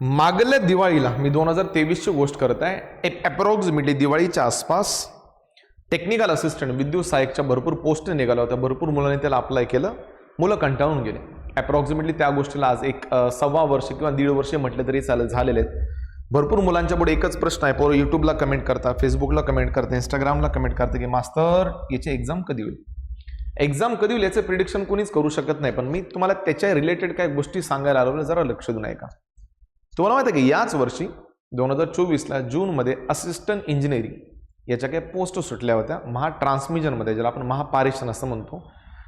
मागल्या दिवाळीला मी दोन हजार तेवीसची गोष्ट करत आहे. एक अप्रॉक्सिमेटली दिवाळीच्या आसपास टेक्निकल असिस्टंट विद्युत सहाय्यकच्या भरपूर पोस्ट निघाल्या होत्या. भरपूर मुलांनी त्याला अप्लाय केलं. मुलं कंटाळून गेले. अप्रॉक्सिमेटली त्या गोष्टीला आज एक सव्वा वर्ष किंवा दीड वर्ष म्हटलं तरी चालेल झालेले आहेत. भरपूर मुलांच्या पुढे एकच प्रश्न आहे. पोरं यूट्यूबला कमेंट करता फेसबुकला कमेंट करता इंस्टाग्रामला कमेंट करता की मास्तर याची एक्झाम कधी होईल? एक्झाम कधी होईल याचं प्रिडिक्शन कोणीच करू शकत नाही. पण मी तुम्हाला त्याच्या रिलेटेड काही गोष्टी सांगायला आलो जरा लक्ष देऊन ऐका. तुम्हाला माहिती आहे की याच वर्षी दोन हजार चोवीसला जूनमध्ये असिस्टंट इंजिनिअरिंग याच्या काही पोस्ट सुटल्या होत्या महा ट्रान्समिजनमध्ये ज्याला आपण महापारेषण असं म्हणतो.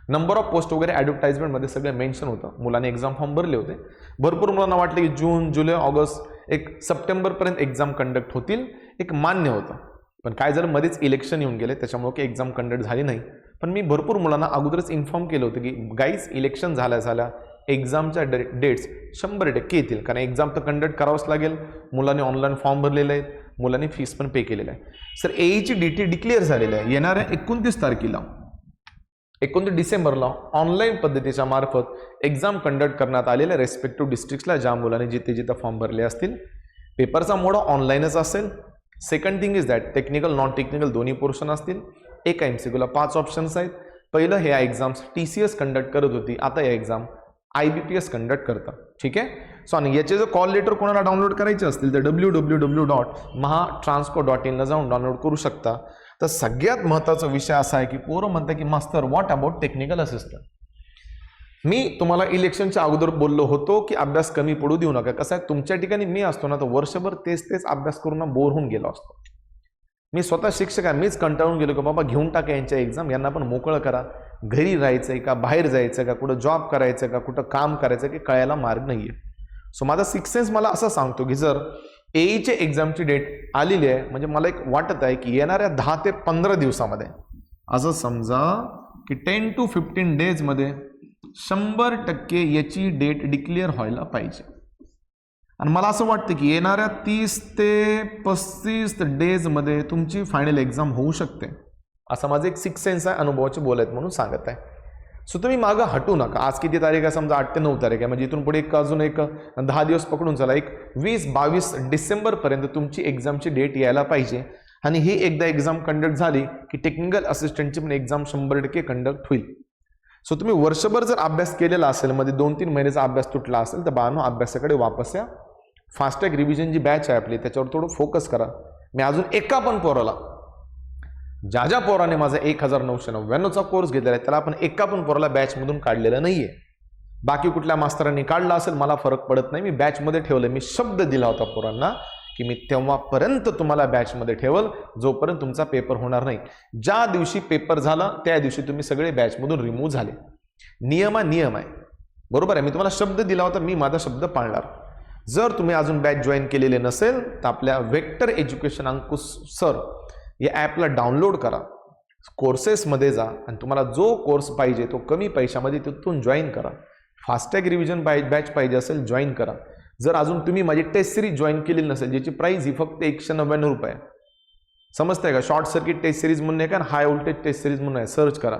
नंबर ऑफ पोस्ट वगैरे ॲडव्हर्टाइजमेंटमध्ये सगळं मेन्शन होतं. मुलांनी एक्झाम फॉर्म भरले होते. भरपूर मुलांना वाटलं की जून जुलै ऑगस्ट एक सप्टेंबरपर्यंत एक्झाम कंडक्ट होतील एक मान्य होतं. पण काय झालं मध्येच इलेक्शन येऊन गेले त्याच्यामुळे की एक्झाम कंडक्ट झाली नाही. पण मी भरपूर मुलांना अगोदरच इन्फॉर्म केलं होतं की गाईज इलेक्शन झाल्या झाल्या. एक्झामच्या डे डेट्स शंभर टक्के येतील. कारण एक्झाम तर कंडक्ट करावंच लागेल. मुलांनी ऑनलाईन फॉर्म भरलेले आहेत. मुलांनी फीस पण पे केलेलं आहे सर एईची डी टी डिक्लेअर झालेली आहे. येणाऱ्या एकोणतीस तारखेला. एकोणतीस डिसेंबरला ऑनलाईन पद्धतीच्या मार्फत एक्झाम कंडक्ट करण्यात आलेल्या रेस्पेक्टिव्ह डिस्ट्रिक्ट्सला ज्या मुलांनी जिथे जिथे फॉर्म भरले असतील पेपरचा मोडा ऑनलाईनच असेल. Second thing is that technical non technical दोन्ही पोर्शन असतील. एका एम सी क्यूला पाच ऑप्शन्स आहेत. पहिलं ह्या exams T C S conduct करत होती. आता या exam I B P S conduct करतं. ठीक आहे? सो आणि याचे जर कॉल लेटर कोणाला डाउनलोड करायचे असतील तर W W W dot Maha transport dot इनला जाऊन डाउनलोड करू शकता. तर सगळ्यात महत्त्वाचा विषय असा आहे की पोरं म्हणतं की मास्तर व्हॉट अबाउट टेक्निकल असिस्टंट मी तुम्हाला इलेक्शनच्या अगोदर बोललो होतो की अभ्यास कमी पडू देऊ नका. कसं आहे? तुमच्या ठिकाणी मी असतो ना तर वर्षभर तेच तेच अभ्यास करून बोर होऊन गेलो असतो. मी स्वतः शिक्षक आहे मीच कंटाळून गेलो की बाबा घेऊन टाका यांच्या एक्झाम यांना पण मोकळं करा. घरी राहायचं आहे का बाहेर जायचं का कुठं जॉब करायचं का कुठं काम करायचं की कळायला मार्ग नाही आहे सो माझा सिक्स सेन्स मला असं सांगतो की जर एईच्या एक्झामची डेट आलेली आहे म्हणजे मला एक वाटत आहे की येणाऱ्या दहा ते पंधरा दिवसामध्ये असं समजा की टेन टू फिफ्टीन डेजमध्ये शंभर टक्के याची डेट डिक्लेअर व्हायला पाहिजे. आणि मला असं वाटतं की येणाऱ्या तीस ते पस्तीस डेजमध्ये तुमची फायनल एक्झाम होऊ शकते. असा माझं एक सिक्स सेन्स आहे अनुभवाचे बोल आहेत म्हणून सांगत आहे. सो तुम्ही मागं हटू नका. आज किती तारीख आहे? समजा आठ ते नऊ तारीख आहे. म्हणजे इथून पुढे एक अजून एक दहा दिवस पकडून चला. एक वीस बावीस डिसेंबरपर्यंत तुमची एक्झामची डेट यायला पाहिजे. आणि ही एकदा एक्झाम कंडक्ट झाली की टेक्निकल असिस्टंटची पण एक्झाम शंभर टक्के कंडक्ट होईल. सो तुम्ही वर्षभर जर अभ्यास केलेला असेल मध्ये दोन तीन महिन्याचा अभ्यास तुटला असेल तर बानो अभ्यासाकडे वापस या. फास्टॅग रिव्हिजन जी बॅच आहे आपली त्याच्यावर थोडं फोकस करा. मी अजून एका पण पोराला ज्या ज्या पोराने माझा एक हजार नऊशे नव्याण्णवचा कोर्स घेतलेला आहे त्याला आपण एका पण पोराला बॅचमधून काढलेलं नाही आहे बाकी कुठल्या मास्तरांनी काढला असेल मला फरक पडत नाही. मी बॅचमध्ये ठेवलं मी शब्द दिला होता पोरांना की मी तेव्हापर्यंत तुम्हाला बॅचमध्ये ठेवल जोपर्यंत तुमचा पेपर होणार नाही. ज्या दिवशी पेपर झाला त्या दिवशी तुम्ही सगळे बॅचमधून रिमूव्ह झाले. नियम नियम आहे. बरोबर आहे? मी तुम्हाला शब्द दिला होता मी माझा शब्द पाळणार. जर तुम्ही अजून बॅच जॉईन केलेले नसेल तर आपल्या वेक्टर एज्युकेशन अंकुश सर या ॲपला डाउनलोड करा. कोर्सेसमध्ये जा आणि तुम्हाला जो कोर्स पाहिजे तो कमी पैशामध्ये तिथून जॉईन करा. फास्टॅग रिव्हिजन बाय बॅच पाहिजे असेल जॉईन करा. जर अजून तुम्ही माझी टेस्ट सिरीज जॉईन केलेली नसेल ज्याची प्राईज ही फक्त एकशे नव्याण्णव रुपये आहे. समजतंय का? शॉर्ट सर्किट टेस्ट सिरीज म्हणून आहे का? हाय व्होल्टेज टेस्ट सिरीज म्हणून आहे. सर्च करा.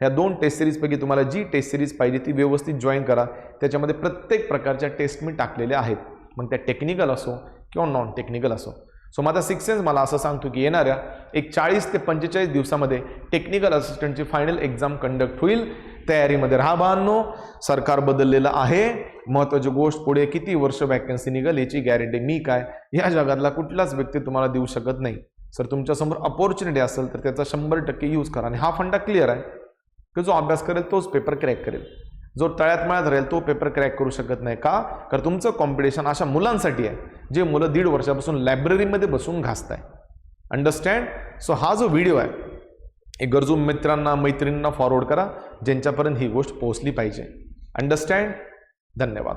ह्या दोन टेस्ट सिरीजपैकी तुम्हाला जी टेस्ट सिरीज पाहिजे ती व्यवस्थित जॉईन करा. त्याच्यामध्ये प्रत्येक प्रकारच्या टेस्ट मी टाकलेल्या आहेत. मग त्या टेक्निकल असो किंवा नॉन टेक्निकल असो. सो माझा सिक्स सेन्स मला असं सांगतो की येणाऱ्या एक चाळीस ते पंचेचाळीस दिवसामध्ये टेक्निकल असिस्टंटची फायनल एक्झाम कंडक्ट होईल. तयारीमध्ये राहा बांधनो सरकार बदललेलं आहे. महत्त्वाची गोष्ट पुढे किती वर्ष वॅकन्सी निघेल याची गॅरंटी मी काय? या जगातला कुठलाच व्यक्ती तुम्हाला देऊ शकत नाही. सर तुमच्यासमोर अपॉर्च्युनिटी असेल तर त्याचा शंभर टक्के यूज करा आणि हा फंडा क्लिअर आहे. की जो अभ्यास करेल तोच पेपर क्रॅक करेल. जो तळ्यात मळ्यात राहील तो पेपर क्रॅक करू शकत नाही. का? कारण तुमचं कॉम्पिटिशन अशा मुलांसाठी आहे जे मुलं दीड वर्षापासून लायब्ररीमध्ये बसून घासत आहे अंडरस्टँड सो हा जो व्हिडिओ आहे हे गरजू मित्रांना मैत्रिणींना फॉरवर्ड करा ज्यांच्यापर्यंत ही गोष्ट पोहोचली पाहिजे. अंडरस्टँड धन्यवाद.